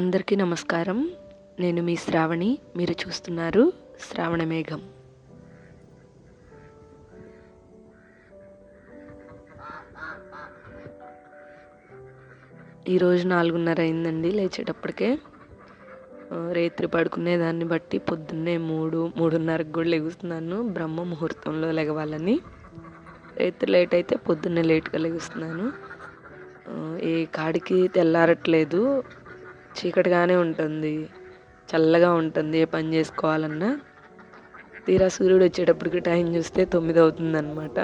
అందరికీ నమస్కారం. నేను మీ శ్రావణి. మీరు చూస్తున్నారు శ్రావణ మేఘం. ఈరోజు నాలుగున్నర అయిందండి లేచేటప్పటికే. రేత్రి పడుకునే దాన్ని బట్టి పొద్దున్నే మూడు మూడున్నరకు కూడా లెగుస్తున్నాను. బ్రహ్మ ముహూర్తంలో లెగవాలని. రేత్రి లేట్ అయితే పొద్దున్నే లేట్గా లెగుస్తున్నాను. ఏ కాడికి తెల్లారట్లేదు. చీకటిగానే ఉంటుంది. చల్లగా ఉంటుంది. ఏ పని చేసుకోవాలన్నా తీరా సూర్యుడు వచ్చేటప్పటికి టైం చూస్తే తొమ్మిది అవుతుందన్నమాట.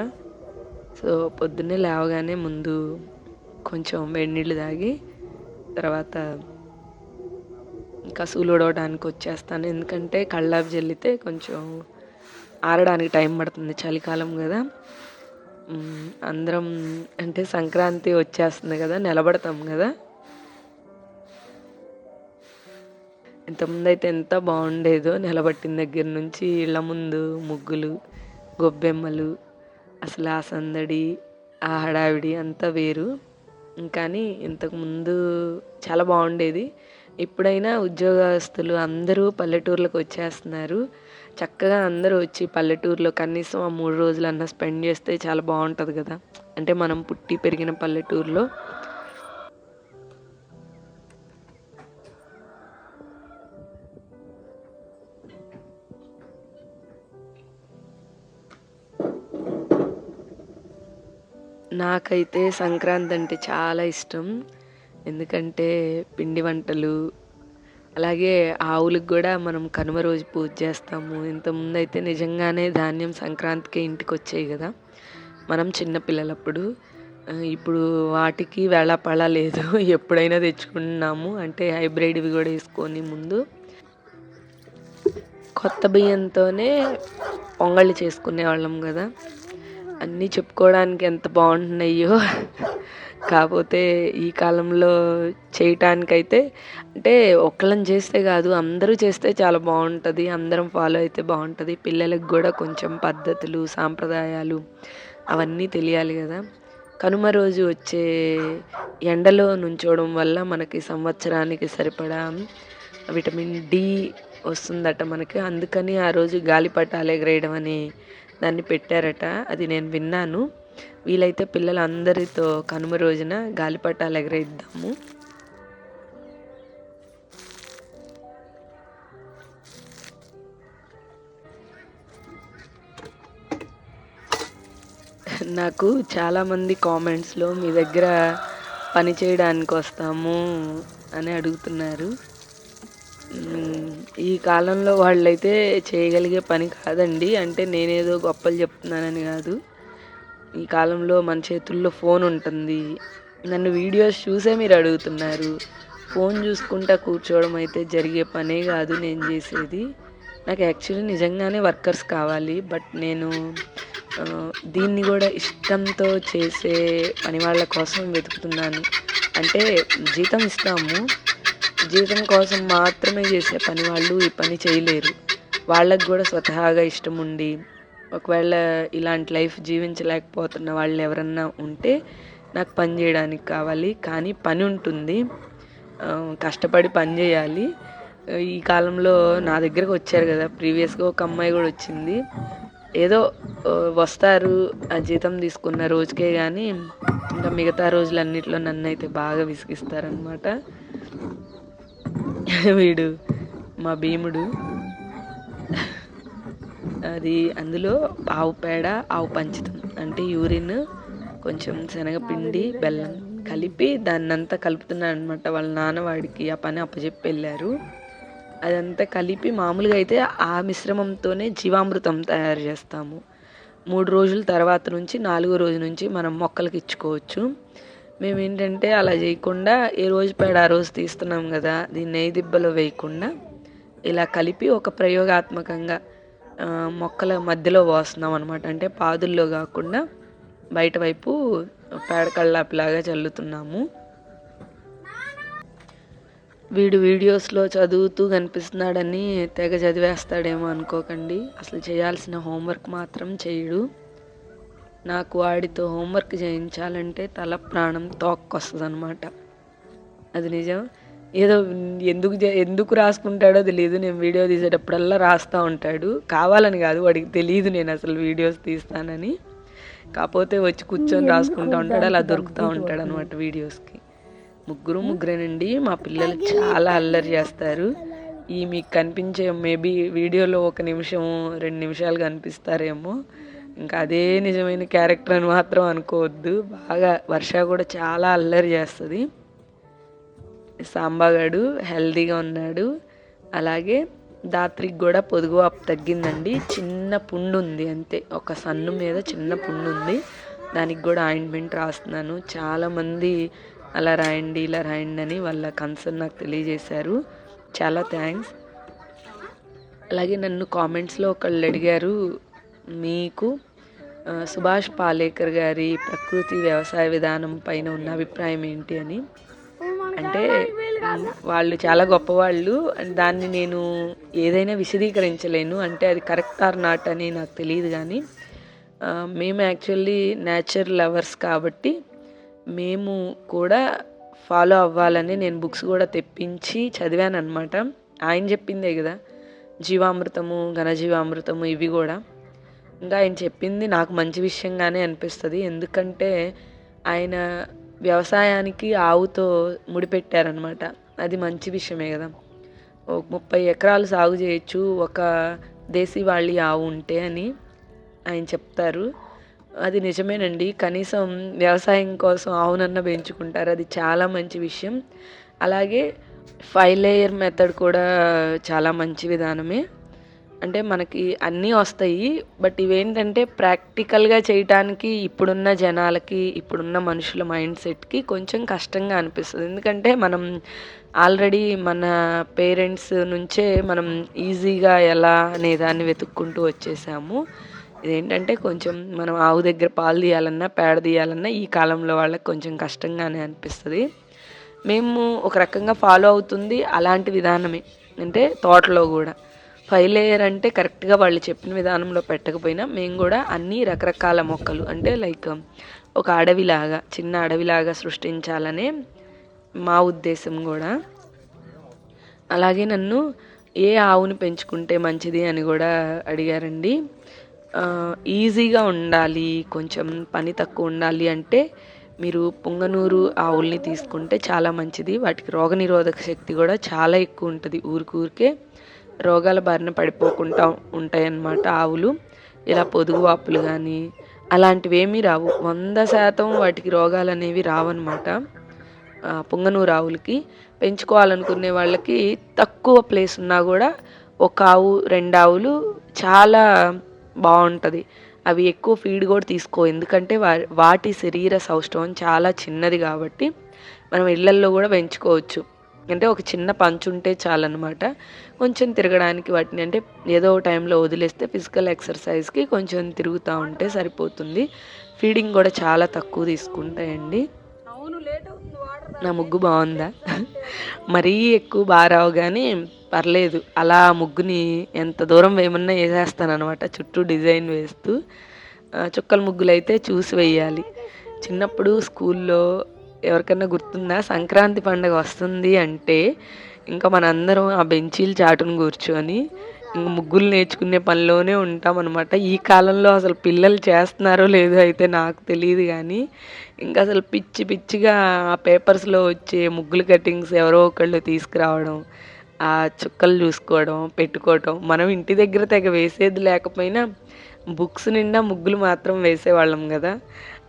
సో పొద్దున్నే లేవగానే ముందు కొంచెం వేడి నీళ్ళు తాగి తర్వాత కసువులు ఉడవడానికి వచ్చేస్తాను. ఎందుకంటే కళ్ళాపు జల్లితే కొంచెం ఆరడానికి టైం పడుతుంది చలికాలం కదా. అందరం అంటే సంక్రాంతి వచ్చేస్తుంది కదా నిలబడతాం కదా. ఇంతకుముందు అయితే ఎంత బాగుండేదో నిలబట్టిన దగ్గర నుంచి ఇళ్ళ ముందు ముగ్గులు గొబ్బెమ్మలు అసలు ఆ సందడి ఆ హడావిడి అంతా వేరు. కానీ ఇంతకుముందు చాలా బాగుండేది. ఇప్పుడైనా ఉద్యోగస్తులు అందరూ పల్లెటూర్లకు వచ్చేస్తున్నారు. చక్కగా అందరూ వచ్చి పల్లెటూరులో కనీసం ఆ మూడు రోజులన్నా స్పెండ్ చేస్తే చాలా బాగుంటుంది కదా. అంటే మనం పుట్టి పెరిగిన పల్లెటూరులో నాకైతే సంక్రాంతి అంటే చాలా ఇష్టం. ఎందుకంటే పిండి వంటలు అలాగే ఆవులకు కూడా మనం కనుమ రోజు పూజ చేస్తాము. ఇంతకుముందు అయితే నిజంగానే ధాన్యం సంక్రాంతికి ఇంటికి వచ్చాయి కదా. మనం చిన్నపిల్లలప్పుడు ఇప్పుడు వాటికి వేళాపళ లేదు. ఎప్పుడైనా తెచ్చుకున్నాము. అంటే హైబ్రిడ్వి కూడా వేసుకొని ముందు కొత్త బియ్యంతోనే పొంగళ్ళు చేసుకునే వాళ్ళం కదా. అన్నీ చెప్పుకోవడానికి ఎంత బాగుంటున్నాయో. కాకపోతే ఈ కాలంలో చేయటానికైతే అంటే ఒక్కళ్ళని చేస్తే కాదు అందరూ చేస్తే చాలా బాగుంటుంది అందరం ఫాలో అయితే బాగుంటుంది. పిల్లలకు కూడా కొంచెం పద్ధతులు సాంప్రదాయాలు అవన్నీ తెలియాలి కదా. కనుమ రోజు వచ్చే ఎండలో నుంచోవడం వల్ల మనకి సంవత్సరానికి సరిపడా విటమిన్ డి వస్తుందట మనకి. అందుకని ఆ రోజు గాలిపటాలు ఎగరేయడం అని దాన్ని పెట్టారట. అది నేను విన్నాను. వీలైతే పిల్లలందరితో కనుమ రోజున గాలిపటాలు ఎగరేద్దాము. నాకు చాలామంది కామెంట్స్లో మీ దగ్గర పని చేయడానికి వస్తాము అని అడుగుతున్నారు. ఈ కాలంలో వాళ్ళైతే చేయగలిగే పని కాదండి. అంటే నేనేదో గొప్పలు చెప్తున్నానని కాదు. ఈ కాలంలో మన చేతుల్లో ఫోన్ ఉంటుంది. నన్ను వీడియోస్ చూసే మీరు అడుగుతున్నారు. ఫోన్ చూసుకుంటా కూర్చోవడం అయితే జరిగే పనే కాదు నేను చేసేది. నాకు యాక్చువల్లీ నిజంగానే వర్కర్స్ కావాలి. బట్ నేను దీన్ని కూడా ఇష్టంతో చేసే పని వాళ్ళ కోసం వెతుకుతున్నాను. అంటే జీతం ఇస్తాము. జీతం కోసం మాత్రమే చేసే పని వాళ్ళు ఈ పని చేయలేరు. వాళ్ళకు కూడా స్వతహాగా ఇష్టం ఉండి ఒకవేళ ఇలాంటి లైఫ్ జీవించలేకపోతున్న వాళ్ళు ఎవరన్నా ఉంటే నాకు పని చేయడానికి కావాలి. కానీ పని ఉంటుంది. కష్టపడి పని చేయాలి. ఈ కాలంలో నా దగ్గరకు వచ్చారు కదా ప్రీవియస్గా ఒక అమ్మాయి కూడా వచ్చింది. ఏదో వస్తారు ఆ జీతం తీసుకున్న రోజుకే కానీ ఇంకా మిగతా రోజులన్నిట్లో నన్ను అయితే బాగా విసిగిస్తారనమాట వీడు మా భీముడు. అది అందులో ఆవు పేడ ఆవు పంచతం అంటే యూరిన్ కొంచెం శనగపిండి బెల్లం కలిపి దాన్ని అంతా కలుపుతున్నాడు అనమాట వాళ్ళ నాన్న వాడికి ఆ పని అప్పచెప్పి వెళ్ళారు. అదంతా కలిపి మామూలుగా అయితే ఆ మిశ్రమంతోనే జీవామృతం తయారు చేస్తాము. మూడు రోజుల తర్వాత నుంచి నాలుగో రోజు నుంచి మనం మొక్కలకి ఇచ్చుకోవచ్చు. మేము ఏంటంటే అలా చేయకుండా ఏ రోజు పేడ ఆ రోజు తీస్తున్నాం కదా దీన్ని నెయ్యి దిబ్బలో వేయకుండా ఇలా కలిపి ఒక ప్రయోగాత్మకంగా మొక్కల మధ్యలో పోస్తున్నాం అనమాట అంటే పాదుల్లో కాకుండా బయట వైపు పేడ కళ్ళాపిలాగా చల్లుతున్నాము. వీడు వీడియోస్లో చదువుతూ కనిపిస్తున్నాడని తెగ చదివేస్తాడేమో అనుకోకండి. అసలు చేయాల్సిన హోంవర్క్ మాత్రం చేయడు. నాకు వాడితో హోంవర్క్ చేయించాలంటే తల ప్రాణం తోక్కొస్తుంది అనమాట అది నిజం? ఏదో ఎందుకు ఎందుకు రాసుకుంటాడో తెలియదు నేను వీడియో తీసేటప్పుడల్లా రాస్తూ ఉంటాడు. కావాలని కాదు వాడికి తెలియదు నేను అసలు వీడియోస్ తీస్తానని. కాకపోతే వచ్చి కూర్చొని రాసుకుంటూ ఉంటాడు అలా దొరుకుతూ ఉంటాడు అనమాట వీడియోస్కి. ముగ్గురు ముగ్గురేనండి మా పిల్లలు చాలా అల్లరి చేస్తారు. ఈ మీకు కనిపించే మేబీ వీడియోలో ఒక నిమిషం రెండు నిమిషాలు కనిపిస్తారేమో. ఇంకా అదే నిజమైన క్యారెక్టర్ అని మాత్రం అనుకోవద్దు. బాగా వర్ష కూడా చాలా అల్లరి చేస్తుంది. సాంబాగాడు హెల్దీగా ఉన్నాడు. అలాగే దాత్రికి కూడా పొదుగు అప్పు తగ్గిందండి. చిన్న పుండు ఉంది అంతే. ఒక సన్ను మీద చిన్న పుండు ఉంది. దానికి కూడా ఆయింట్మెంట్ రాస్తున్నాను. చాలామంది అలా రాయండి ఇలా రాయండి అని వాళ్ళ కన్సర్న్ నాకు తెలియజేశారు. చాలా థ్యాంక్స్. అలాగే నన్ను కామెంట్స్లో ఒకళ్ళు అడిగారు మీకు సుభాష్ పాలేకర్ గారి ప్రకృతి వ్యవసాయ విధానం పైన ఉన్న అభిప్రాయం ఏంటి అని? అంటే వాళ్ళు చాలా గొప్పవాళ్ళు. దాన్ని నేను ఏదైనా విశదీకరించలేను. అంటే అది కరెక్ట్ ఆర్ నాట్ అని నాకు తెలియదు కానీ మేము యాక్చువల్లీ నేచర్ లవర్స్ కాబట్టి మేము కూడా ఫాలో అవ్వాలని నేను బుక్స్ కూడా తెప్పించి చదివాను అనమాట ఆయన చెప్పిందే కదా జీవామృతము ఘనజీవామృతము ఇవి కూడా. ఇంకా ఆయన చెప్పింది నాకు మంచి విషయంగానే అనిపిస్తుంది. ఎందుకంటే ఆయన వ్యవసాయానికి ఆవుతో ముడిపెట్టారనమాట అది మంచి విషయమే కదా. ఒక ముప్పై ఎకరాలు సాగు చేయొచ్చు ఒక దేశీ వాళ్ళి ఆవు ఉంటే అని ఆయన చెప్తారు. అది నిజమేనండి. కనీసం వ్యవసాయం కోసం ఆవునన్న పెంచుకుంటారు. అది చాలా మంచి విషయం. అలాగే ఫైవ్ లేయర్ మెథడ్ కూడా చాలా మంచి విధానమే. అంటే మనకి అన్నీ వస్తాయి బట్ ఇవేంటంటే ప్రాక్టికల్గా చేయటానికి ఇప్పుడున్న జనాలకి ఇప్పుడున్న మనుషుల మైండ్ సెట్కి కొంచెం కష్టంగా అనిపిస్తుంది. ఎందుకంటే మనం ఆల్రెడీ మన పేరెంట్స్ నుంచే మనం ఈజీగా ఎలా అనే దాన్ని వెతుక్కుంటూ వచ్చేసాము. ఇదేంటంటే కొంచెం మనం ఆవు దగ్గర పాలు తీయాలన్నా పేడ తీయాలన్నా ఈ కాలంలో వాళ్ళకి కొంచెం కష్టంగానే అనిపిస్తుంది. మేము ఒక రకంగా ఫాలో అవుతుంది అలాంటి విధానమే. అంటే తోటలో కూడా. ఫైవ్ లేయర్ అంటే కరెక్ట్గా వాళ్ళు చెప్పిన విధానంలో పెట్టకపోయినా మేము కూడా అన్ని రకరకాల మొక్కలు అంటే లైక్ ఒక అడవిలాగా చిన్న అడవిలాగా సృష్టించాలనే మా ఉద్దేశం కూడా. అలాగే నన్ను ఏ ఆవుని పెంచుకుంటే మంచిది అని కూడా అడిగారండి. ఈజీగా ఉండాలి కొంచెం పని తక్కువ ఉండాలి అంటే మీరు పొంగనూరు ఆవుల్ని తీసుకుంటే చాలా మంచిది వాటికి రోగనిరోధక శక్తి కూడా చాలా ఎక్కువ ఉంటుంది ఊరికూరికే రోగాల బారిన పడిపోకుండా ఉంటాయన్నమాట ఆవులు. ఇలా పొదుగు వాపులు కానీ అలాంటివి ఏమీ రావు. వంద శాతం వాటికి రోగాలు అనేవి రావన్నమాట. పుంగనూరు పొంగనూరు ఆవులకి పెంచుకోవాలనుకునే వాళ్ళకి తక్కువ ప్లేస్ ఉన్నా కూడా ఒక ఆవు రెండు ఆవులు చాలా బాగుంటుంది అవి ఎక్కువ ఫీడ్ కూడా తీసుకో. ఎందుకంటే వా వాటి శరీర సౌష్ఠవం చాలా చిన్నది కాబట్టి మనం ఇళ్ళల్లో కూడా పెంచుకోవచ్చు. అంటే ఒక చిన్న పంచు ఉంటే చాలన్నమాట. కొంచెం తిరగడానికి వాటిని అంటే ఏదో ఒక టైంలో వదిలేస్తే ఫిజికల్ ఎక్సర్సైజ్కి కొంచెం తిరుగుతూ ఉంటే సరిపోతుంది. ఫీడింగ్ కూడా చాలా తక్కువ తీసుకుంటాయండి. నా ముగ్గు బాగుందా? మరీ ఎక్కువ బాగా రావు కానీ పర్లేదు. అలా ముగ్గుని ఎంత దూరం వేయమన్నా వేసేస్తాను అనమాట చుట్టూ డిజైన్ వేస్తూ చుక్కల ముగ్గులు అయితే చూసి వేయాలి. చిన్నప్పుడు స్కూల్లో ఎవరికైనా గుర్తుందా? సంక్రాంతి పండుగ వస్తుంది అంటే ఇంకా మనందరం ఆ బెంచీలు చాటును కూర్చొని ఇంక ముగ్గులు నేర్చుకునే పనిలోనే ఉంటాం అనమాట ఈ కాలంలో అసలు పిల్లలు చేస్తున్నారో లేదో అయితే నాకు తెలియదు కానీ ఇంకా అసలు పిచ్చి పిచ్చిగా ఆ పేపర్స్లో వచ్చే ముగ్గులు కటింగ్స్ ఎవరో ఒకళ్ళు తీసుకురావడం ఆ చుక్కలు చూసుకోవడం పెట్టుకోవడం మనం ఇంటి దగ్గర తెగ వేసేది లేకపోయినా బుక్స్ నిండా ముగ్గులు మాత్రం వేసేవాళ్ళం కదా.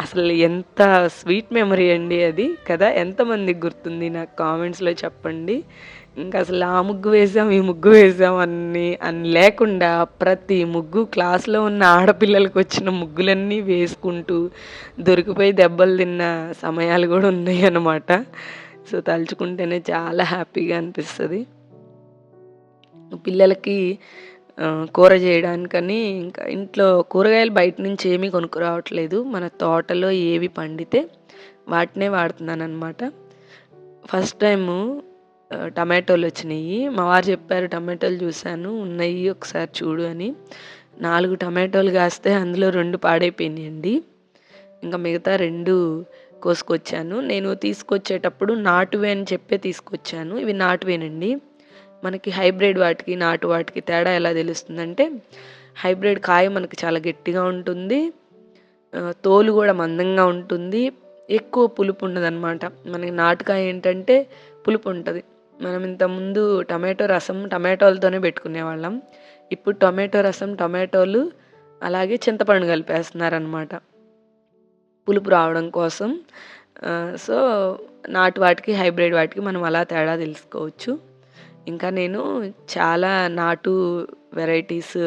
అసలు ఎంత స్వీట్ మెమరీ అండి అది కదా? ఎంతమందికి గుర్తుంది? నాకు కామెంట్స్లో చెప్పండి. ఇంకా అసలు ఆ ముగ్గు వేసాం ఈ ముగ్గు వేసాం అన్ని అని లేకుండా ప్రతి ముగ్గు క్లాస్లో ఉన్న ఆడపిల్లలకు వచ్చిన ముగ్గులన్నీ వేసుకుంటూ దొరికిపోయి దెబ్బలు తిన్న సమయాలు కూడా ఉన్నాయి అన్నమాట. సో తలుచుకుంటేనే చాలా హ్యాపీగా అనిపిస్తుంది. పిల్లలకి కూర చేయడానికని ఇంకా ఇంట్లో కూరగాయలు బయట నుంచి ఏమీ కొనుక్కురావట్లేదు. మన తోటలో ఏవి పండితే వాటినే వాడుతున్నాను అనమాట ఫస్ట్ టైము టమాటోలు వచ్చినాయి. మా వారు చెప్పారు టమాటోలు చూశాను ఉన్నాయి ఒకసారి చూడు అని. నాలుగు టమాటోలు కాస్తే అందులో రెండు పాడైపోయినాయండి. ఇంకా మిగతా రెండు కోసుకొచ్చాను. నేను తీసుకొచ్చేటప్పుడు నాటువే అని చెప్పే తీసుకొచ్చాను. ఇవి నాటువేనండి. మనకి హైబ్రిడ్ వాటికి నాటు వాటికి తేడా ఎలా తెలుస్తుందంటే హైబ్రిడ్ కాయ మనకి చాలా గట్టిగా ఉంటుంది తోలు కూడా మందంగా ఉంటుంది ఎక్కువ పులుపు ఉండదన్నమాట. మనకి నాటుకాయ ఏంటంటే పులుపు ఉంటుంది. మనం ఇంతకుముందు టమాటో రసం టమాటోలతోనే పెట్టుకునేవాళ్ళం. ఇప్పుడు టమాటో రసం టమాటోలు అలాగే చింతపండు కలిపేస్తున్నారనమాట పులుపు రావడం కోసం. సో నాటు వాటికి హైబ్రిడ్ వాటికి మనం అలా తేడా తెలుసుకోవచ్చు. ఇంకా నేను చాలా నాటు వెరైటీస్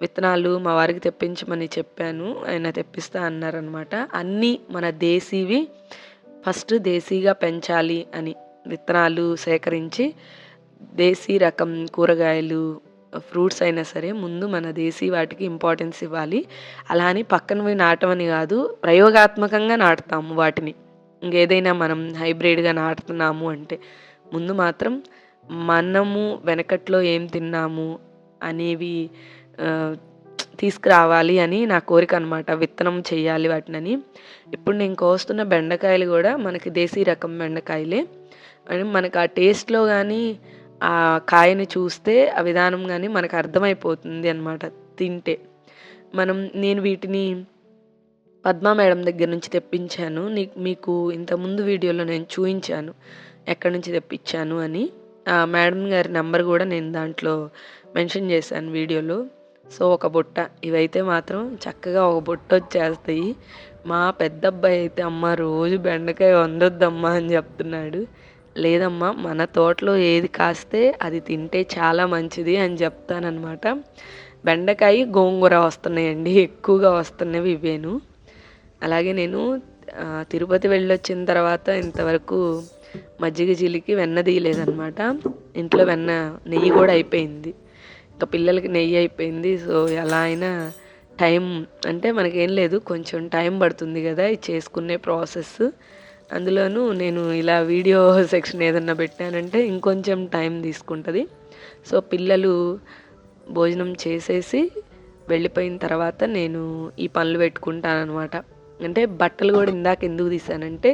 విత్తనాలు మా వారికి తెప్పించమని చెప్పాను. ఆయన తెప్పిస్తా అన్నారనమాట అన్నీ మన దేశీవి ఫస్ట్ దేశీగా పెంచాలి అని విత్తనాలు సేకరించి దేశీ రకం కూరగాయలు ఫ్రూట్స్ అయినా సరే ముందు మన దేశీ వాటికి ఇంపార్టెన్స్ ఇవ్వాలి. అలా అని పక్కనవి నాటమని కాదు ప్రయోగాత్మకంగా నాటుతాము వాటిని. ఇంకేదైనా మనం హైబ్రిడ్గా నాటుతున్నాము అంటే ముందు మాత్రం మనము వెనకట్లో ఏం తిన్నాము అనేవి తీసుకురావాలి అని నా కోరిక అనమాట విత్తనం చేయాలి వాటినని. ఇప్పుడు నేను కోస్తున్న బెండకాయలు కూడా మనకి దేశీ రకం బెండకాయలే. అని మనకు ఆ టేస్ట్లో కానీ ఆ కాయని చూస్తే ఆ విధానం కానీ మనకు అర్థమైపోతుంది అనమాట తింటే. మనం నేను వీటిని పద్మా మేడం దగ్గర నుంచి తెప్పించాను. నీకు మీకు ఇంతకుముందు వీడియోలో నేను చూపించాను ఎక్కడి నుంచి తెప్పించాను అని. మేడం గారి నెంబర్ కూడా నేను దాంట్లో మెన్షన్ చేశాను వీడియోలో. సో ఒక బుట్ట. ఇవైతే మాత్రం చక్కగా ఒక బుట్ట వచ్చేస్తాయి. మా పెద్ద అబ్బాయి అయితే అమ్మ రోజు బెండకాయ వండొద్దమ్మా అని చెప్తున్నాడు. లేదమ్మా మన తోటలో ఏది కాస్తే అది తింటే చాలా మంచిది అని చెప్తానన్నమాట. బెండకాయ గోంగూర వస్తున్నాయండి. ఎక్కువగా వస్తున్నవి ఇవేను. అలాగే నేను తిరుపతి వెళ్ళొచ్చిన తర్వాత ఇంతవరకు మజ్జిగ జీలికి వెన్న తీయలేదనమాట ఇంట్లో వెన్న నెయ్యి కూడా అయిపోయింది. ఇంకా పిల్లలకి నెయ్యి అయిపోయింది. సో ఎలా అయినా టైం అంటే మనకేం లేదు. కొంచెం టైం పడుతుంది కదా ఇది చేసుకునే ప్రాసెస్. అందులోనూ నేను ఇలా వీడియో సెక్షన్ ఏదన్నా పెట్టానంటే ఇంకొంచెం టైం తీసుకుంటుంది. సో పిల్లలు భోజనం చేసేసి వెళ్ళిపోయిన తర్వాత నేను ఈ పనులు పెట్టుకుంటాను అనమాట అంటే బట్టలు కూడా ఇందాక ఎందుకు తీసానంటే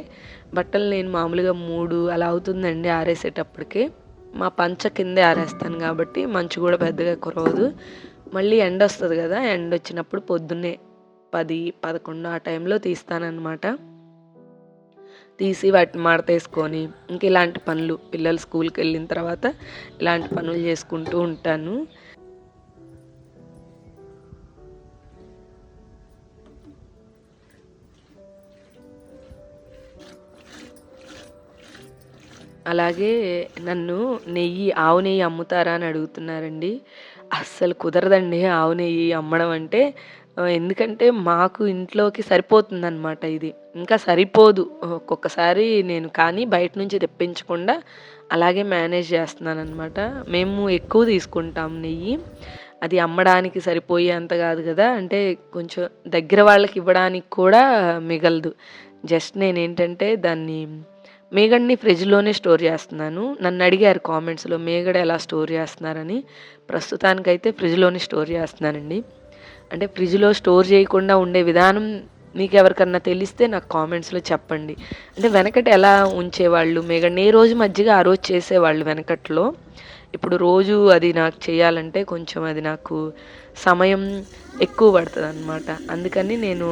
బట్టలు నేను మామూలుగా మూడు అలా అవుతుందండి ఆరేసేటప్పటికి. మా పంచ కిందే ఆరేస్తాను కాబట్టి మంచు కూడా పెద్దగా కురవదు. మళ్ళీ ఎండ వస్తుంది కదా ఎండ వచ్చినప్పుడు పొద్దున్నే పది పదకొండు ఆ టైంలో తీస్తానన్నమాట. తీసి వాటిని మడతేసుకొని ఇంక ఇలాంటి పనులు పిల్లలు స్కూల్కి వెళ్ళిన తర్వాత ఇలాంటి పనులు చేసుకుంటూ ఉంటాను. అలాగే నన్ను నెయ్యి ఆవు నెయ్యి అమ్ముతారా అని అడుగుతున్నారండి. అస్సలు కుదరదండి ఆవు నెయ్యి అమ్మడం అంటే. ఎందుకంటే మాకు ఇంట్లోకి సరిపోతుందన్నమాట ఇది. ఇంకా సరిపోదు. ఒక్కొక్కసారి నేను కానీ బయట నుంచి తెప్పించకుండా అలాగే మేనేజ్ చేస్తున్నాను అనమాట మేము ఎక్కువ తీసుకుంటాం నెయ్యి. అది అమ్మడానికి సరిపోయే అంత కాదు కదా. అంటే కొంచెం దగ్గర వాళ్ళకి ఇవ్వడానికి కూడా మిగలదు. జస్ట్ నేను ఏంటంటే దాన్ని మేగడ్ని ఫ్రిడ్జ్లోనే స్టోర్ చేస్తున్నాను. నన్ను అడిగారు కామెంట్స్లో మేగడ ఎలా స్టోర్ చేస్తున్నారని? ప్రస్తుతానికైతే ఫ్రిడ్జ్లోనే స్టోర్ చేస్తున్నానండి. అంటే ఫ్రిడ్జ్లో స్టోర్ చేయకుండా ఉండే విధానం మీకు ఎవరికన్నా తెలిస్తే నాకు కామెంట్స్లో చెప్పండి. అంటే వెనకట ఎలా ఉంచేవాళ్ళు మేగడ్ని ఏ రోజు మధ్యగా ఆ రోజు చేసేవాళ్ళు వెనకట్లో? ఇప్పుడు రోజు అది నాకు చేయాలంటే కొంచెం అది నాకు సమయం ఎక్కువ పడుతుంది అనమాట అందుకని నేను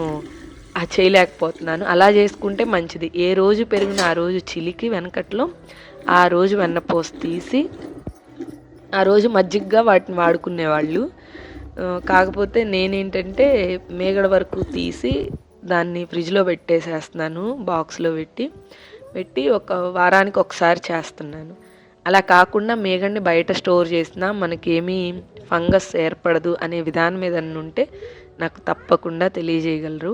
ఆ చేయలేకపోతున్నాను. అలా చేసుకుంటే మంచిది. ఏ రోజు పెరిగిన ఆ రోజు చిలికి వెనకట్లో ఆ రోజు వెన్నపోసి తీసి ఆ రోజు మజ్జిగగా వాటిని వాడుకునేవాళ్ళు. కాకపోతే నేనేంటంటే మేగడ వరకు తీసి దాన్ని ఫ్రిడ్జ్లో పెట్టేసేస్తున్నాను బాక్స్లో పెట్టి. పెట్టి ఒక వారానికి ఒకసారి చేస్తున్నాను. అలా కాకుండా మేగడ్ని బయట స్టోర్ చేసినా మనకేమీ ఫంగస్ ఏర్పడదు అనే విధానం ఏదన్నా ఉంటే నాకు తప్పకుండా తెలియజేయగలరు.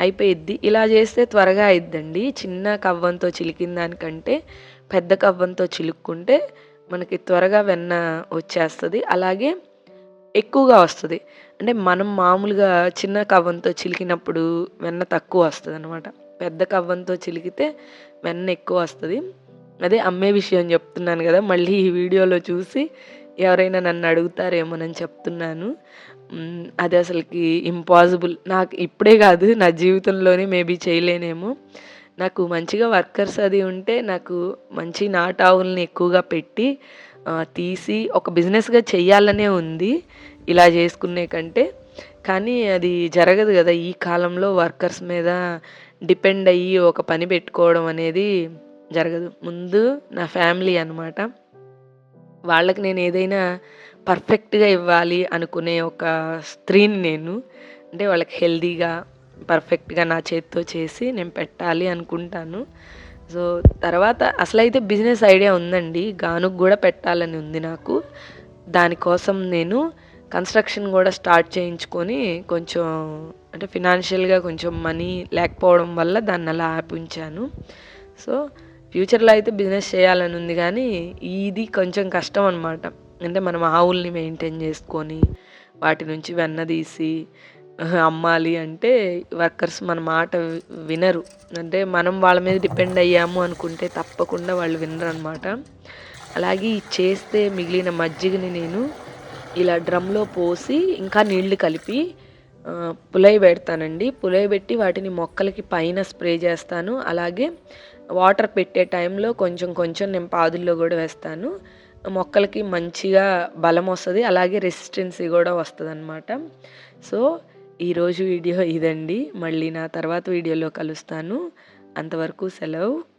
అయిపోయిద్ది. ఇలా చేస్తే త్వరగా అయిద్దండి. చిన్న కవ్వంతో చిలికిన దానికంటే పెద్ద కవ్వంతో చిలుక్కుంటే మనకి త్వరగా వెన్న వచ్చేస్తుంది. అలాగే ఎక్కువగా వస్తుంది. అంటే మనం మామూలుగా చిన్న కవ్వంతో చిలికినప్పుడు వెన్న తక్కువ వస్తుంది అనమాట పెద్ద కవ్వంతో చిలికితే వెన్న ఎక్కువ వస్తుంది. అదే అమ్మే విషయం చెప్తున్నాను కదా మళ్ళీ ఈ వీడియోలో చూసి ఎవరైనా నన్ను అడుగుతారేమోనని చెప్తున్నాను. అది అసలుకి ఇంపాసిబుల్. నాకు ఇప్పుడే కాదు నా జీవితంలోనే మేబీ చేయలేనేమో. నాకు మంచిగా వర్కర్స్ అది ఉంటే నాకు మంచి నాటావుల్ని ఎక్కువగా పెట్టి తీసి ఒక బిజినెస్‌గా చెయ్యాలనే ఉంది. ఇలా చేసుకునే కంటే. కానీ అది జరగదు కదా ఈ కాలంలో వర్కర్స్ మీద డిపెండ్ అయ్యి ఒక పని పెట్టుకోవడం అనేది జరగదు. ముందు నా ఫ్యామిలీ అనమాట. వాళ్ళకి నేను ఏదైనా పర్ఫెక్ట్‌గా ఇవ్వాలి అనుకునే ఒక స్త్రీని నేను. అంటే వాళ్ళకి హెల్తీగా, పర్ఫెక్ట్‌గా నా చేత్తో చేసి నేను పెట్టాలి అనుకుంటాను. సో, తర్వాత అసలైతే బిజినెస్ ఐడియా ఉందండి. గానుకు కూడా పెట్టాలని ఉంది నాకు. దానికోసం నేను కన్‌స్ట్రక్షన్ కూడా స్టార్ట్ చేయించుకొని కొంచెం అంటే ఫినాన్షియల్‌గా కొంచెం మనీ లేకపోవడం వల్ల దాన్ని అలా ఆపించాను సో, ఫ్యూచర్‌లో అయితే బిజినెస్ చేయాలని ఉంది కానీ ఇది కొంచెం కష్టం అనమాట. అంటే మనం ఆవుల్ని మెయింటైన్ చేసుకొని వాటి నుంచి వెన్న తీసి అమ్మాలి అంటే వర్కర్స్ మన మాట వినరు. అంటే మనం వాళ్ళ మీద డిపెండ్ అయ్యాము అనుకుంటే తప్పకుండా వాళ్ళు వినరు అనమాట అలాగే చేస్తే మిగిలిన మజ్జిగని నేను ఇలా డ్రమ్‌లో పోసి ఇంకా నీళ్ళు కలిపి పులై పెడతానండి పులై పెట్టి వాటిని మొక్కలకి పైన స్ప్రే చేస్తాను అలాగే వాటర్ పెట్టే టైంలో కొంచెం కొంచెం నేను పాదుల్లో కూడా వేస్తాను. మొక్కలకి మంచిగా బలం వస్తుంది అలాగే రెసిస్టెన్సీ వస్తుంది అన్నమాట సో, ఈరోజు వీడియో ఇదండి. మళ్ళీ నా తర్వాత వీడియోలో కలుస్తాను. అంతవరకు సెలవు.